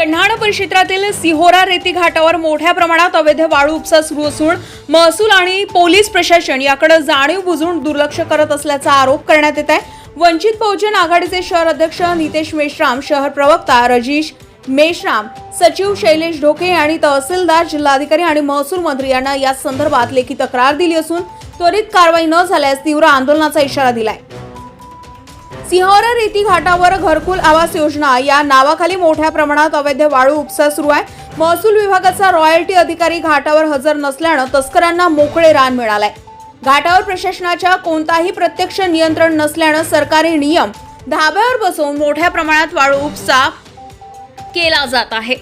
कन्हाण परिक्षेत्रातील सिहोरा रेती घाटावर मोठ्या प्रमाणात अवैध वाळू उपसा सुरू असून महसूल आणि पोलीस प्रशासन याकडे जाणीव बुजून दुर्लक्ष करत असल्याचा आरोप करण्यात येत आहे. वंचित बहुजन आघाडीचे शहर अध्यक्ष नितेश मेश्राम शहर प्रवक्ता रजीश मेश्राम सचिव शैलेश ढोके आणि तहसीलदार जिल्हाधिकारी आणि महसूल मंत्री यांना या संदर्भात लेखी तक्रार दिली असून त्वरित कारवाई न झाल्यास तीव्र आंदोलनाचा इशारा दिलाय. सिंहरा रेती घाटावर घरकुल आवास योजना. या नावाखाली मोठ्या प्रमाणात अवैध वाळू उपसा सुरू आहे. महसूल विभागाचा रॉयल्टी अधिकारी घाटावर हजर नसल्यानं तस्करांना मोकळे रान मिळालंय. घाटावर प्रशासनाच्या कोणताही प्रत्यक्ष नियंत्रण नसल्यानं सरकारी नियम धाब्यावर बसवून मोठ्या प्रमाणात वाळू उपसा केला जात आहे.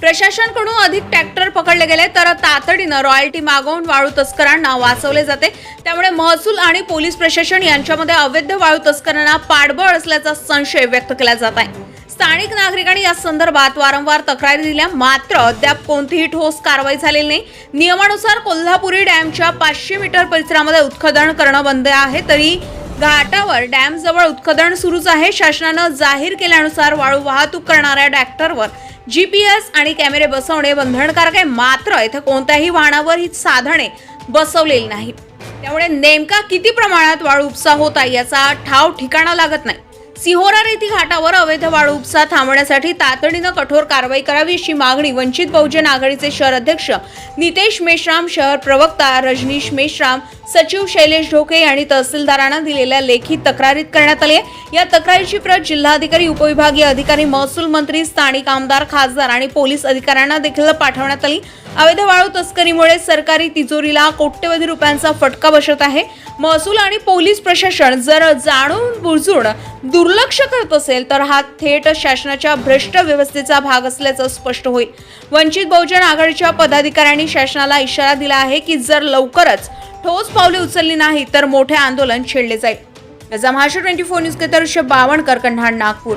प्रशासनकडून अधिक ट्रॅक्टर पकडले गेले तर तातडीनं रॉयल्टी मागवून वाळू तस्करांना वाचवले जाते. त्यामुळे महसूल आणि पोलीस प्रशासन यांच्यामध्ये अवैध वाळू तस्करांना पाठबळ असल्याचा संशय व्यक्त केला जात आहे. स्थानिक नागरिकांनी या संदर्भात वारंवार तक्रारी दिल्या मात्र अद्याप कोणतीही ठोस कारवाई झालेली नाही. नियमानुसार कोल्हापुरी डॅमच्या पाचशे मीटर परिसरामध्ये उत्खनन करणं बंद आहे तरी घाटावर डॅमजवळ उत्खदन उत्खनन सुरूच आहे. शासनानं जाहीर केल्यानुसार वाळू वाहतूक करणाऱ्या ट्रॅक्टरवर जीपीएस आणि कॅमेरे बसवणे बंधनकारक आहे. मात्र इथं कोणत्याही वाहनावर ही साधने बसवलेली नाहीत. त्यामुळे नेमका किती प्रमाणात वाळू उपसा होत आहे याचा ठाव ठिकाणा लागत नाही. सिहोरा रेती घाटावर अवैध वाळू उपसा थांबण्यासाठी तातडीनं कठोर कारवाई करावी अशी मागणी वंचित बहुजन आघाडीचे शहर अध्यक्ष नितेश मेश्राम शहर प्रवक्ता रजनीश मेश्राम सचिव शैलेश ढोके आणि तहसीलदारांना दिलेल्या लेखी तक्रारीत करण्यात आली आहे. या तक्रारीची प्रत जिल्हाधिकारी उपविभागीय अधिकारी महसूल मंत्री स्थानिक आमदार खासदार आणि पोलीस अधिकाऱ्यांना देखील पाठवण्यात आली. अवैध वाळू तस्करीमुळे सरकारी तिजोरीला कोट्यवधी रुपयांचा फटका बसत आहे. महसूल आणि पोलीस प्रशासन जर जाणून बुजून दुर्लक्ष करत असेल तर हा थेट शासनाच्या भ्रष्ट व्यवस्थेचा भाग असल्याचं स्पष्ट होईल. वंचित बहुजन आघाडीच्या पदाधिकाऱ्यांनी शासनाला इशारा दिला आहे की जर लवकरच ठोस पावले उचलली नाही तर मोठे आंदोलन छेडले जाईल. याचा महाराष्ट्र ट्वेंटी फोर न्यूज के तर बावणकर कन्हाड नागपूर.